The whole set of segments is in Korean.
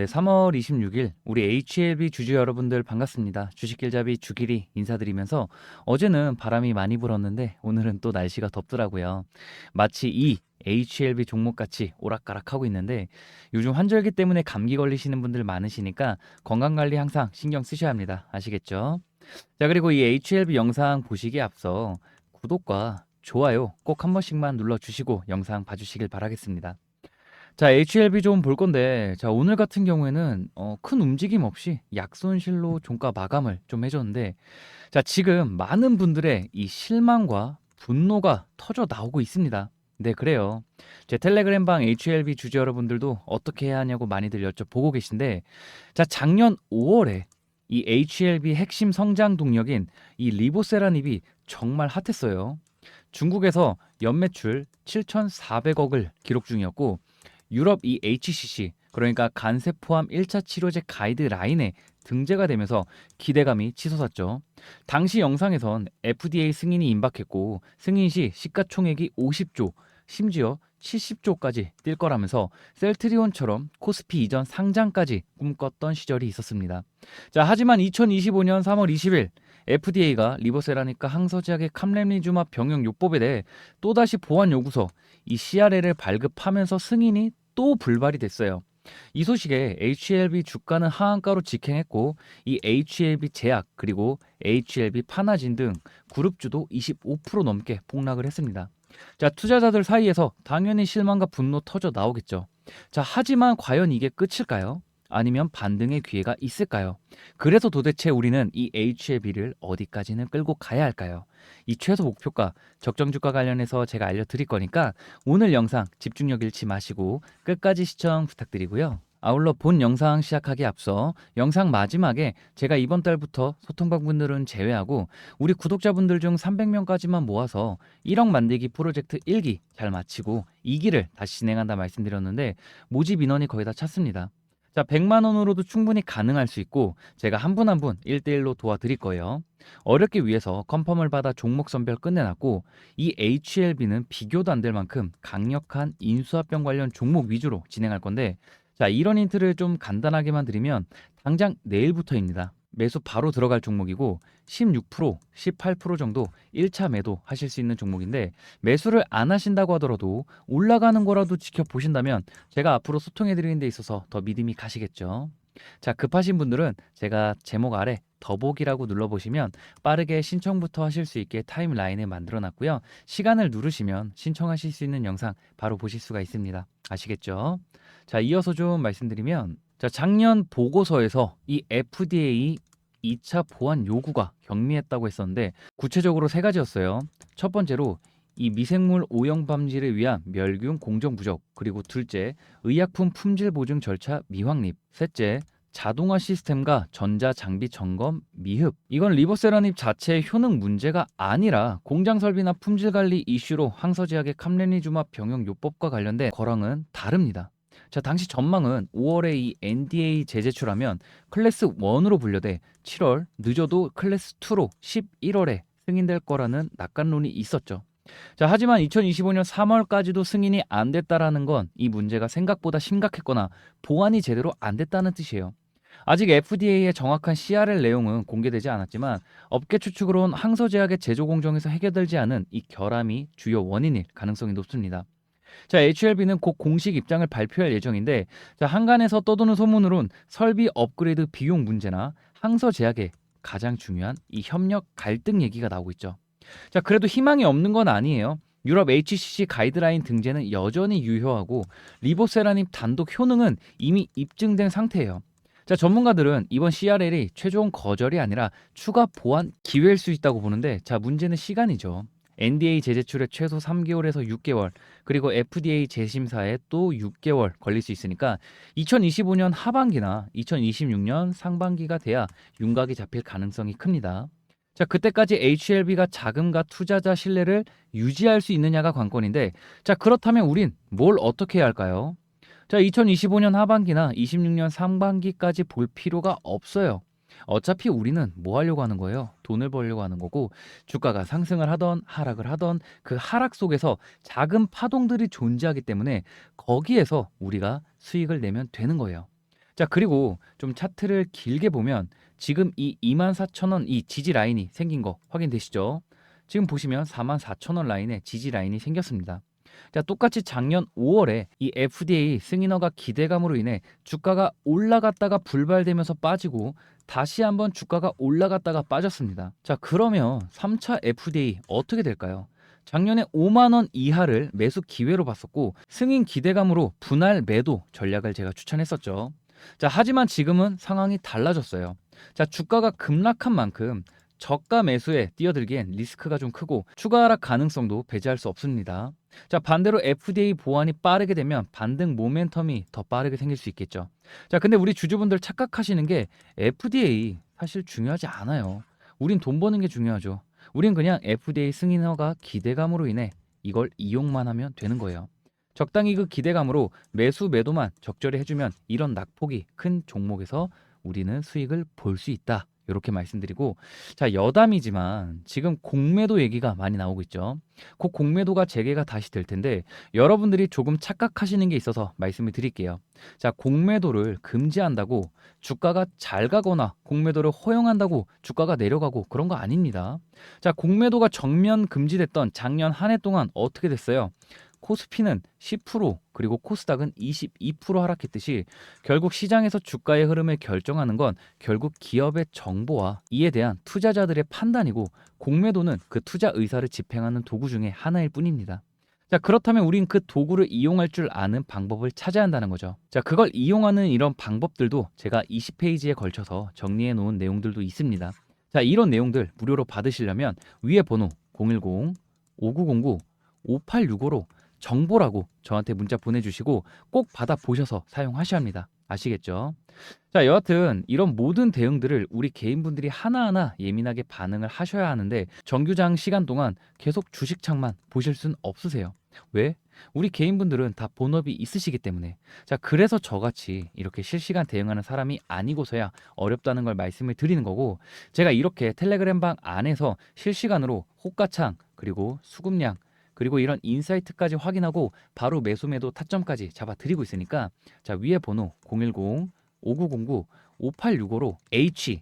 네, 3월 26일 우리 HLB 주주 여러분들 반갑습니다. 주식길잡이 주길이 인사드리면서 어제는 바람이 많이 불었는데 오늘은 또 날씨가 덥더라고요. 마치 이 HLB 종목같이 오락가락하고 있는데 요즘 환절기 때문에 감기 걸리시는 분들 많으시니까 건강관리 항상 신경 쓰셔야 합니다. 아시겠죠? 자, 그리고 이 HLB 영상 보시기에 앞서 구독과 좋아요 꼭 한 번씩만 눌러주시고 영상 봐주시길 바라겠습니다. 자, HLB 좀 볼 건데, 자, 오늘 같은 경우에는 어, 큰 움직임 없이 약손실로 종가 마감을 좀 해줬는데, 자, 지금 많은 분들의 이 실망과 분노가 터져 나오고 있습니다. 네, 그래요. 제 텔레그램 방 HLB 주주 여러분들도 어떻게 해야 하냐고 많이들 여쭤보고 계신데, 자, 작년 5월에 이 HLB 핵심 성장 동력인 이 리보세라닙이 정말 핫했어요. 중국에서 연매출 7,400억을 기록 중이었고, 유럽 이 HCC 그러니까 간세 포함 1차 치료제 가이드라인에 등재가 되면서 기대감이 치솟았죠. 당시 영상에선 FDA 승인이 임박했고 승인 시 시가총액이 50조 심지어 70조까지 뛸 거라면서 셀트리온처럼 코스피 이전 상장까지 꿈꿨던 시절이 있었습니다. 자, 하지만 2025년 3월 20일 FDA가 리보세라니까 항서제약의 캄렘리주마 병용 요법에 대해 또다시 보완 요구서 이 CRL을 발급하면서 승인이 또 불발이 됐어요. 이 소식에 HLB 주가는 하한가로 직행했고 이 HLB 제약 그리고 HLB 파나진 등 그룹주도 25% 넘게 폭락을 했습니다. 자, 투자자들 사이에서 당연히 실망과 분노 터져 나오겠죠. 자, 하지만 과연 이게 끝일까요? 아니면 반등의 기회가 있을까요? 그래서 도대체 우리는 이 HLB를 어디까지는 끌고 가야 할까요? 이 최소 목표가 적정 주가 관련해서 제가 알려드릴 거니까 오늘 영상 집중력 잃지 마시고 끝까지 시청 부탁드리고요. 아울러 본 영상 시작하기 앞서 영상 마지막에 제가 이번 달부터 소통방분들은 제외하고 우리 구독자분들 중 300명까지만 모아서 1억 만들기 프로젝트 1기 잘 마치고 2기를 다시 진행한다 말씀드렸는데 모집 인원이 거의 다 찼습니다. 자, 100만 원으로도 충분히 가능할 수 있고 제가 한 분 한 분 1대1로 도와드릴 거예요. 어렵게 위해서 컨펌을 받아 종목 선별 끝내놨고 이 HLB는 비교도 안 될 만큼 강력한 인수합병 관련 종목 위주로 진행할 건데 자, 이런 힌트를 좀 간단하게만 드리면 당장 내일부터입니다. 매수 바로 들어갈 종목이고 16%, 18% 정도 1차 매도 하실 수 있는 종목인데 매수를 안 하신다고 하더라도 올라가는 거라도 지켜보신다면 제가 앞으로 소통해 드리는 데 있어서 더 믿음이 가시겠죠. 자, 급하신 분들은 제가 제목 아래 더보기라고 눌러보시면 빠르게 신청부터 하실 수 있게 타임라인을 만들어 놨고요. 시간을 누르시면 신청하실 수 있는 영상 바로 보실 수가 있습니다. 아시겠죠? 자, 이어서 좀 말씀드리면 자, 작년 보고서에서 이 FDA 2차 보안 요구가 경미했다고 했었는데 구체적으로 세 가지였어요. 첫 번째로 이 미생물 오염 방지를 위한 멸균 공정 부족, 그리고 둘째, 의약품 품질 보증 절차 미확립, 셋째, 자동화 시스템과 전자 장비 점검 미흡. 이건 리버세라닙 자체의 효능 문제가 아니라 공장 설비나 품질 관리 이슈로 항서제약의 캄렌리주마 병용 요법과 관련된 거랑은 다릅니다. 자, 당시 전망은 5월에 이 NDA 재제출하면 클래스 1으로 분류돼 7월, 늦어도 클래스 2로 11월에 승인될 거라는 낙관론이 있었죠. 자, 하지만 2025년 3월까지도 승인이 안 됐다라는 건 이 문제가 생각보다 심각했거나 보완이 제대로 안 됐다는 뜻이에요. 아직 FDA의 정확한 CRL 내용은 공개되지 않았지만 업계 추측으론 항서제약의 제조 공정에서 해결되지 않은 이 결함이 주요 원인일 가능성이 높습니다. 자, HLB는 곧 공식 입장을 발표할 예정인데 자, 한간에서 떠도는 소문으론 설비 업그레이드 비용 문제나 항서 제약의 가장 중요한 이 협력 갈등 얘기가 나오고 있죠. 자, 그래도 희망이 없는 건 아니에요. 유럽 HCC 가이드라인 등재는 여전히 유효하고 리보세라님 단독 효능은 이미 입증된 상태예요. 자, 전문가들은 이번 CRL이 최종 거절이 아니라 추가 보완 기회일 수 있다고 보는데 자, 문제는 시간이죠. NDA 재제출에 최소 3개월에서 6개월, 그리고 FDA 재심사에 또 6개월 걸릴 수 있으니까 2025년 하반기나 2026년 상반기가 돼야 윤곽이 잡힐 가능성이 큽니다. 자, 그때까지 HLB가 자금과 투자자 신뢰를 유지할 수 있느냐가 관건인데, 자, 그렇다면 우린 뭘 어떻게 해야 할까요? 자, 2025년 하반기나 26년 상반기까지 볼 필요가 없어요. 어차피 우리는 뭐 하려고 하는 거예요? 돈을 벌려고 하는 거고 주가가 상승을 하던 하락을 하던 그 하락 속에서 작은 파동들이 존재하기 때문에 거기에서 우리가 수익을 내면 되는 거예요. 자, 그리고 좀 차트를 길게 보면 지금 이 24,000원 이 지지 라인이 생긴 거 확인되시죠? 지금 보시면 44,000원 라인에 지지 라인이 생겼습니다. 자, 똑같이 작년 5월에 이 FDA 승인허가 기대감으로 인해 주가가 올라갔다가 불발되면서 빠지고 다시 한번 주가가 올라갔다가 빠졌습니다. 자, 그러면 3차 FDA 어떻게 될까요? 작년에 5만 원 이하를 매수 기회로 봤었고 승인 기대감으로 분할 매도 전략을 제가 추천했었죠. 자, 하지만 지금은 상황이 달라졌어요. 자, 주가가 급락한 만큼 저가 매수에 뛰어들기엔 리스크가 좀 크고 추가 하락 가능성도 배제할 수 없습니다. 자, 반대로 FDA 보완이 빠르게 되면 반등 모멘텀이 더 빠르게 생길 수 있겠죠. 자, 근데 우리 주주분들 착각하시는 게 FDA 사실 중요하지 않아요. 우린 돈 버는 게 중요하죠. 우린 그냥 FDA 승인 허가 기대감으로 인해 이걸 이용만 하면 되는 거예요. 적당히 그 기대감으로 매수 매도만 적절히 해주면 이런 낙폭이 큰 종목에서 우리는 수익을 볼 수 있다. 이렇게 말씀드리고 자 여담이지만 지금 공매도 얘기가 많이 나오고 있죠. 그 공매도가 재개가 다시 될 텐데 여러분들이 조금 착각하시는 게 있어서 말씀을 드릴게요. 자 공매도를 금지한다고 주가가 잘 가거나 공매도를 허용한다고 주가가 내려가고 그런 거 아닙니다. 자 공매도가 정면 금지됐던 작년 한 해 동안 어떻게 됐어요? 코스피는 10% 그리고 코스닥은 22% 하락했듯이 결국 시장에서 주가의 흐름을 결정하는 건 결국 기업의 정보와 이에 대한 투자자들의 판단이고 공매도는 그 투자 의사를 집행하는 도구 중에 하나일 뿐입니다. 자, 그렇다면 우린 그 도구를 이용할 줄 아는 방법을 찾아야 한다는 거죠. 자, 그걸 이용하는 이런 방법들도 제가 20페이지에 걸쳐서 정리해 놓은 내용들도 있습니다. 자, 이런 내용들 무료로 받으시려면 위에 번호 010 5909 5865로 정보라고 저한테 문자 보내주시고 꼭 받아 보셔서 사용하셔야 합니다. 아시겠죠? 자, 여하튼 이런 모든 대응들을 우리 개인분들이 하나하나 예민하게 반응을 하셔야 하는데 정규장 시간 동안 계속 주식창만 보실 순 없으세요. 왜? 우리 개인분들은 다 본업이 있으시기 때문에. 자, 그래서 저같이 이렇게 실시간 대응하는 사람이 아니고서야 어렵다는 걸 말씀을 드리는 거고 제가 이렇게 텔레그램 방 안에서 실시간으로 호가창 그리고 수급량 그리고 이런 인사이트까지 확인하고 바로 매수 매도 타점까지 잡아 드리고 있으니까 자 위에 번호 010 5909 5865로 H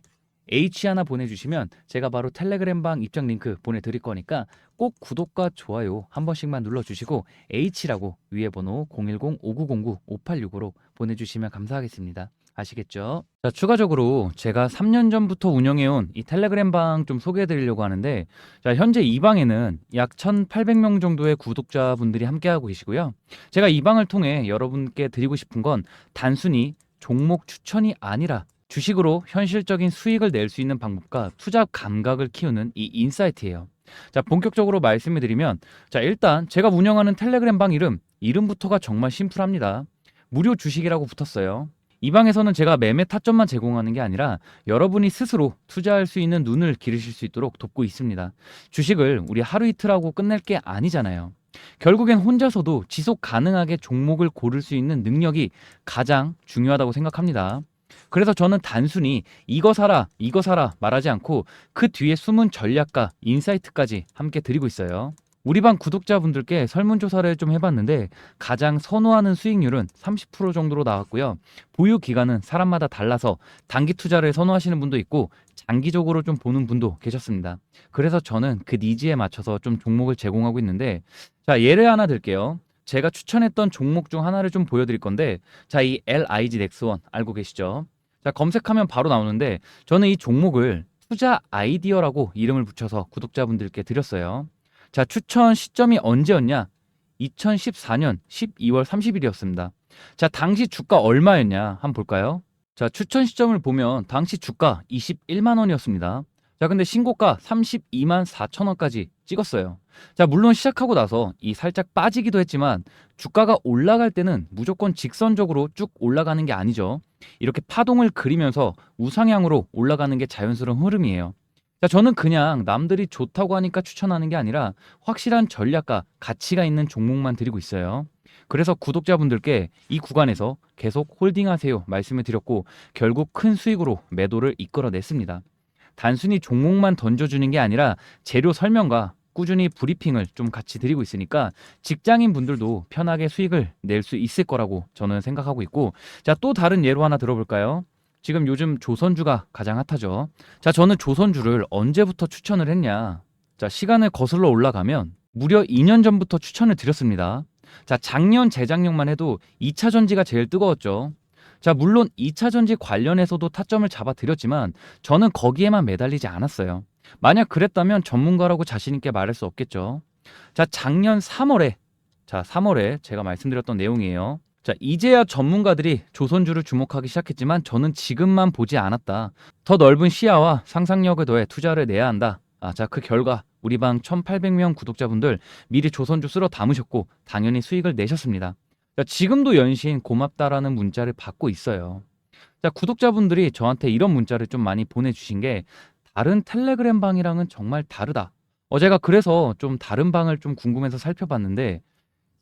H 하나 보내주시면 제가 바로 텔레그램 방 입장 링크 보내드릴 거니까 꼭 구독과 좋아요 한 번씩만 눌러주시고 H라고 위에 번호 010-5909-5865로 보내주시면 감사하겠습니다. 아시겠죠? 자, 추가적으로 제가 3년 전부터 운영해온 이 텔레그램 방 좀 소개해 드리려고 하는데, 자, 현재 이 방에는 약 1,800명 정도의 구독자분들이 함께하고 계시고요. 제가 이 방을 통해 여러분께 드리고 싶은 건 단순히 종목 추천이 아니라 주식으로 현실적인 수익을 낼 수 있는 방법과 투자 감각을 키우는 이 인사이트예요. 자, 본격적으로 말씀을 드리면, 자, 일단 제가 운영하는 텔레그램 방 이름, 이름부터가 정말 심플합니다. 무료 주식이라고 붙었어요. 이 방에서는 제가 매매 타점만 제공하는 게 아니라 여러분이 스스로 투자할 수 있는 눈을 기르실 수 있도록 돕고 있습니다. 주식을 우리 하루 이틀 하고 끝낼 게 아니잖아요. 결국엔 혼자서도 지속 가능하게 종목을 고를 수 있는 능력이 가장 중요하다고 생각합니다. 그래서 저는 단순히 이거 사라, 이거 사라 말하지 않고 그 뒤에 숨은 전략과 인사이트까지 함께 드리고 있어요. 우리 방 구독자분들께 설문조사를 좀 해봤는데 가장 선호하는 수익률은 30% 정도로 나왔고요. 보유 기간은 사람마다 달라서 단기 투자를 선호하시는 분도 있고 장기적으로 좀 보는 분도 계셨습니다. 그래서 저는 그 니즈에 맞춰서 좀 종목을 제공하고 있는데 자 예를 하나 들게요. 제가 추천했던 종목 중 하나를 좀 보여드릴 건데 자 이 LIG 넥스원 알고 계시죠? 자 검색하면 바로 나오는데 저는 이 종목을 투자 아이디어라고 이름을 붙여서 구독자분들께 드렸어요. 자, 추천 시점이 언제였냐? 2014년 12월 30일이었습니다. 자, 당시 주가 얼마였냐? 한번 볼까요? 자, 추천 시점을 보면 당시 주가 21만 원이었습니다. 자, 근데 신고가 32만 4천 원까지 찍었어요. 자, 물론 시작하고 나서 이 살짝 빠지기도 했지만 주가가 올라갈 때는 무조건 직선적으로 쭉 올라가는 게 아니죠. 이렇게 파동을 그리면서 우상향으로 올라가는 게 자연스러운 흐름이에요. 자, 저는 그냥 남들이 좋다고 하니까 추천하는 게 아니라 확실한 전략과 가치가 있는 종목만 드리고 있어요. 그래서 구독자분들께 이 구간에서 계속 홀딩하세요 말씀을 드렸고 결국 큰 수익으로 매도를 이끌어냈습니다. 단순히 종목만 던져주는 게 아니라 재료 설명과 꾸준히 브리핑을 좀 같이 드리고 있으니까 직장인 분들도 편하게 수익을 낼 수 있을 거라고 저는 생각하고 있고 자, 또 다른 예로 하나 들어볼까요? 지금 요즘 조선주가 가장 핫하죠. 자, 저는 조선주를 언제부터 추천을 했냐? 자, 시간을 거슬러 올라가면 무려 2년 전부터 추천을 드렸습니다. 자, 작년, 재작년만 해도 2차 전지가 제일 뜨거웠죠. 자, 물론 2차 전지 관련해서도 타점을 잡아 드렸지만 저는 거기에만 매달리지 않았어요. 만약 그랬다면 전문가라고 자신있게 말할 수 없겠죠. 자, 작년 3월에, 자, 3월에 제가 말씀드렸던 내용이에요. 자, 이제야 전문가들이 조선주를 주목하기 시작했지만 저는 지금만 보지 않았다. 더 넓은 시야와 상상력을 더해 투자를 내야 한다. 아, 자, 그 결과 우리 방 1800명 구독자분들 미리 조선주 쓸어 담으셨고 당연히 수익을 내셨습니다. 자, 지금도 연신 고맙다라는 문자를 받고 있어요. 자, 구독자분들이 저한테 이런 문자를 좀 많이 보내주신 게 다른 텔레그램 방이랑은 정말 다르다. 어 제가 그래서 좀 다른 방을 좀 궁금해서 살펴봤는데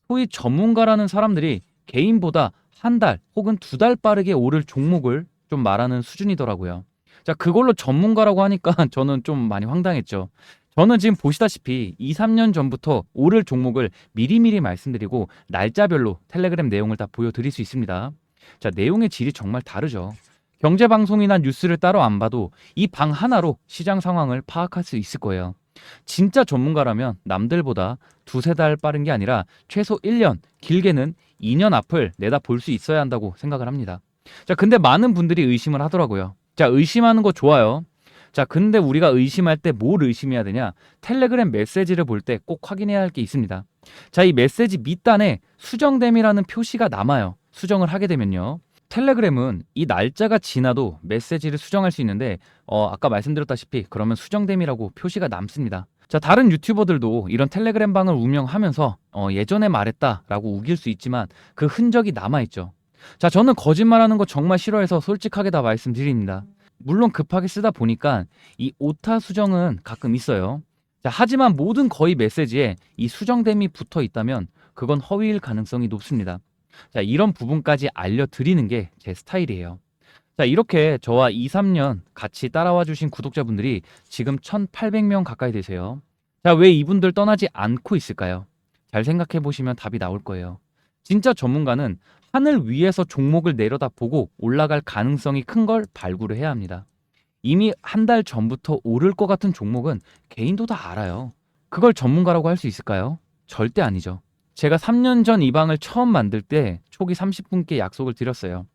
소위 전문가라는 사람들이 개인보다 한 달 혹은 두 달 빠르게 오를 종목을 좀 말하는 수준이더라고요. 자, 그걸로 전문가라고 하니까 저는 좀 많이 황당했죠. 저는 지금 보시다시피 2, 3년 전부터 오를 종목을 미리미리 말씀드리고 날짜별로 텔레그램 내용을 다 보여드릴 수 있습니다. 자, 내용의 질이 정말 다르죠. 경제 방송이나 뉴스를 따로 안 봐도 이 방 하나로 시장 상황을 파악할 수 있을 거예요. 진짜 전문가라면 남들보다 두세 달 빠른 게 아니라 최소 1년, 길게는 2년 앞을 내다 볼 수 있어야 한다고 생각을 합니다. 자, 근데 많은 분들이 의심을 하더라고요. 자, 의심하는 거 좋아요. 자, 근데 우리가 의심할 때 뭘 의심해야 되냐? 텔레그램 메시지를 볼 때 꼭 확인해야 할 게 있습니다. 자, 이 메시지 밑단에 수정됨이라는 표시가 남아요. 수정을 하게 되면요. 텔레그램은 이 날짜가 지나도 메시지를 수정할 수 있는데 어, 아까 말씀드렸다시피 그러면 수정됨이라고 표시가 남습니다. 자, 다른 유튜버들도 이런 텔레그램 방을 운영하면서 어, 예전에 말했다라고 우길 수 있지만 그 흔적이 남아 있죠. 자, 저는 거짓말하는 거 정말 싫어해서 솔직하게 다 말씀드립니다. 물론 급하게 쓰다 보니까 이 오타 수정은 가끔 있어요. 자, 하지만 모든 거의 메시지에 이 수정됨이 붙어 있다면 그건 허위일 가능성이 높습니다. 자, 이런 부분까지 알려드리는 게 제 스타일이에요. 자, 이렇게 저와 2, 3년 같이 따라와 주신 구독자분들이 지금 1,800명 가까이 되세요. 자, 왜 이분들 떠나지 않고 있을까요? 잘 생각해 보시면 답이 나올 거예요. 진짜 전문가는 하늘 위에서 종목을 내려다 보고 올라갈 가능성이 큰 걸 발굴을 해야 합니다. 이미 한 달 전부터 오를 것 같은 종목은 개인도 다 알아요. 그걸 전문가라고 할 수 있을까요? 절대 아니죠. 제가 3년 전 이 방을 처음 만들 때 초기 30분께 약속을 드렸어요.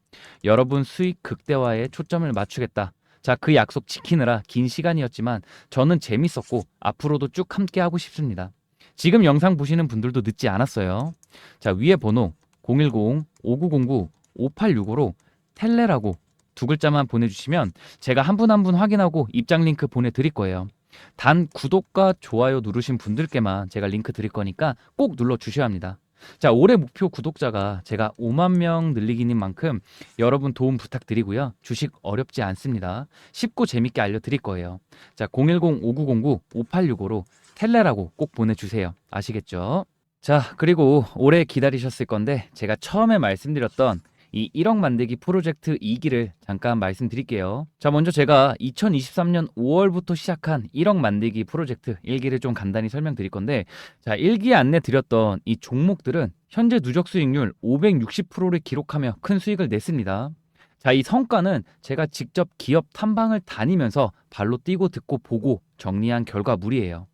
여러분 수익 극대화에 초점을 맞추겠다. 자, 그 약속 지키느라 긴 시간이었지만 저는 재밌었고 앞으로도 쭉 함께 하고 싶습니다. 지금 영상 보시는 분들도 늦지 않았어요. 자, 위에 번호 010-5909-5865로 텔레라고 두 글자만 보내주시면 제가 한 분 한 분 확인하고 입장 링크 보내드릴 거예요. 단 구독과 좋아요 누르신 분들께만 제가 링크 드릴 거니까 꼭 눌러 주셔야 합니다. 자, 올해 목표 구독자가 제가 5만 명 늘리기는 만큼 여러분 도움 부탁드리고요. 주식 어렵지 않습니다. 쉽고 재밌게 알려드릴 거예요. 자, 010-5909-5865로 텔레라고 꼭 보내주세요. 아시겠죠? 자, 그리고 오래 기다리셨을 건데 제가 처음에 말씀드렸던 이 1억 만들기 프로젝트 2기를 잠깐 말씀드릴게요. 자, 먼저 제가 2023년 5월부터 시작한 1억 만들기 프로젝트 1기를 좀 간단히 설명드릴 건데, 자, 1기에 안내 드렸던 이 종목들은 현재 누적 수익률 560%를 기록하며 큰 수익을 냈습니다. 자, 이 성과는 제가 직접 기업 탐방을 다니면서 발로 뛰고 듣고 보고 정리한 결과물이에요.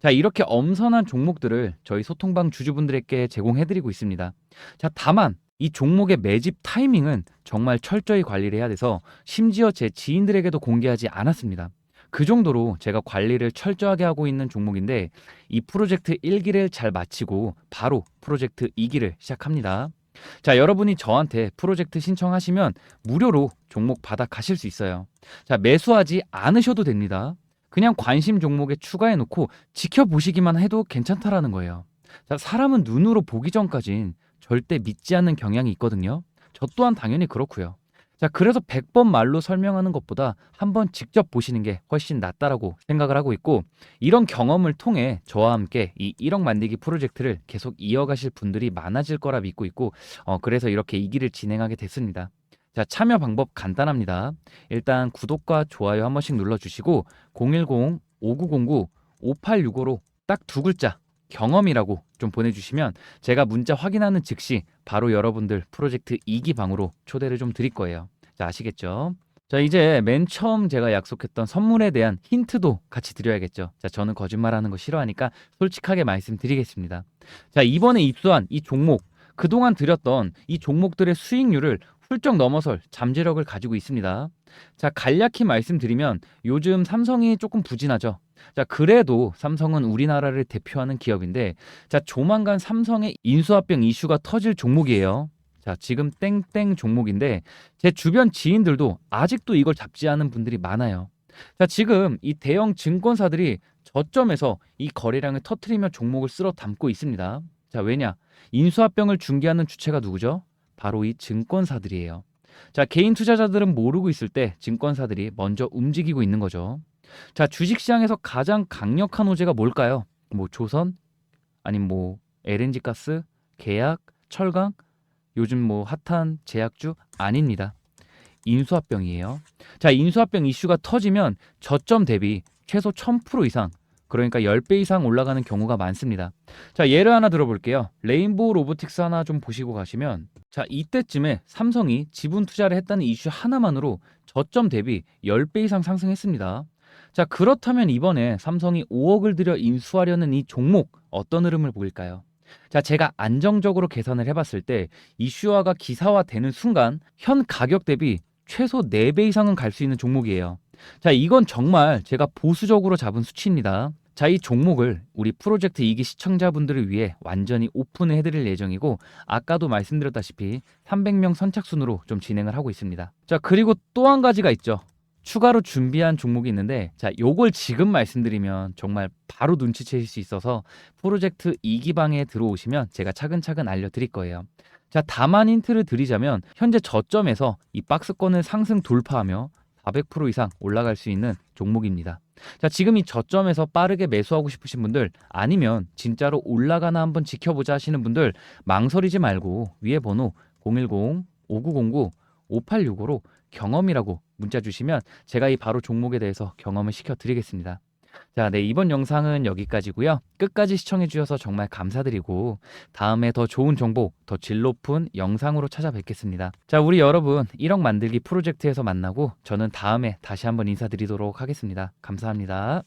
자, 이렇게 엄선한 종목들을 저희 소통방 주주분들에게 제공해드리고 있습니다. 자, 다만 이 종목의 매집 타이밍은 정말 철저히 관리를 해야 돼서 심지어 제 지인들에게도 공개하지 않았습니다. 그 정도로 제가 관리를 철저하게 하고 있는 종목인데 이 프로젝트 1기를 잘 마치고 바로 프로젝트 2기를 시작합니다. 자, 여러분이 저한테 프로젝트 신청하시면 무료로 종목 받아 가실 수 있어요. 자, 매수하지 않으셔도 됩니다. 그냥 관심 종목에 추가해 놓고 지켜보시기만 해도 괜찮다라는 거예요. 자, 사람은 눈으로 보기 전까진 절대 믿지 않는 경향이 있거든요. 저 또한 당연히 그렇고요. 자, 그래서 100번 말로 설명하는 것보다 한번 직접 보시는 게 훨씬 낫다라고 생각을 하고 있고 이런 경험을 통해 저와 함께 이 1억 만들기 프로젝트를 계속 이어가실 분들이 많아질 거라 믿고 있고 어, 그래서 이렇게 이 길을 진행하게 됐습니다. 자, 참여 방법 간단합니다. 일단 구독과 좋아요 한 번씩 눌러주시고 010-5909-5865로 딱 두 글자 경험이라고 좀 보내주시면 제가 문자 확인하는 즉시 바로 여러분들 프로젝트 2기 방으로 초대를 좀 드릴 거예요. 자, 아시겠죠? 자, 이제 맨 처음 제가 약속했던 선물에 대한 힌트도 같이 드려야겠죠. 자, 저는 거짓말하는 거 싫어하니까 솔직하게 말씀드리겠습니다. 자, 이번에 입수한 이 종목, 그동안 드렸던 이 종목들의 수익률을 훌쩍 넘어설 잠재력을 가지고 있습니다. 자, 간략히 말씀드리면 요즘 삼성이 조금 부진하죠. 자, 그래도 삼성은 우리나라를 대표하는 기업인데, 자, 조만간 삼성의 인수합병 이슈가 터질 종목이에요. 자, 지금 땡땡 종목인데, 제 주변 지인들도 아직도 이걸 잡지 않은 분들이 많아요. 자, 지금 이 대형 증권사들이 저점에서 이 거래량을 터트리며 종목을 쓸어 담고 있습니다. 자, 왜냐? 인수합병을 중개하는 주체가 누구죠? 바로 이 증권사들이에요. 자, 개인 투자자들은 모르고 있을 때 증권사들이 먼저 움직이고 있는 거죠. 자, 주식 시장에서 가장 강력한 호재가 뭘까요? 뭐 조선? 아니면 뭐 LNG 가스? 계약? 철강? 요즘 뭐 핫한 제약주? 아닙니다. 인수합병이에요. 자, 인수합병 이슈가 터지면 저점 대비 최소 1000% 이상 그러니까 10배 이상 올라가는 경우가 많습니다. 자, 예를 하나 들어볼게요. 레인보우 로보틱스 하나 좀 보시고 가시면 자, 이때쯤에 삼성이 지분 투자를 했다는 이슈 하나만으로 저점 대비 10배 이상 상승했습니다. 자, 그렇다면 이번에 삼성이 5억을 들여 인수하려는 이 종목 어떤 흐름을 보일까요? 자, 제가 안정적으로 계산을 해봤을 때 이슈화가 기사화되는 순간 현 가격 대비 최소 4배 이상은 갈 수 있는 종목이에요. 자, 이건 정말 제가 보수적으로 잡은 수치입니다. 자, 이 종목을 우리 프로젝트 2기 시청자분들을 위해 완전히 오픈을 해드릴 예정이고, 아까도 말씀드렸다시피 300명 선착순으로 좀 진행을 하고 있습니다. 자, 그리고 또 한 가지가 있죠. 추가로 준비한 종목이 있는데, 자, 요걸 지금 말씀드리면 정말 바로 눈치채실 수 있어서 프로젝트 2기 방에 들어오시면 제가 차근차근 알려드릴 거예요. 자, 다만 힌트를 드리자면, 현재 저점에서 이 박스권을 상승 돌파하며 400% 이상 올라갈 수 있는 종목입니다. 자, 지금 이 저점에서 빠르게 매수하고 싶으신 분들 아니면 진짜로 올라가나 한번 지켜보자 하시는 분들 망설이지 말고 위에 번호 010-5909-5865로 경험이라고 문자 주시면 제가 이 바로 종목에 대해서 경험을 시켜 드리겠습니다. 자, 네, 이번 영상은 여기까지고요. 끝까지 시청해 주셔서 정말 감사드리고 다음에 더 좋은 정보, 더 질 높은 영상으로 찾아뵙겠습니다. 자, 우리 여러분 1억 만들기 프로젝트에서 만나고 저는 다음에 다시 한번 인사드리도록 하겠습니다. 감사합니다.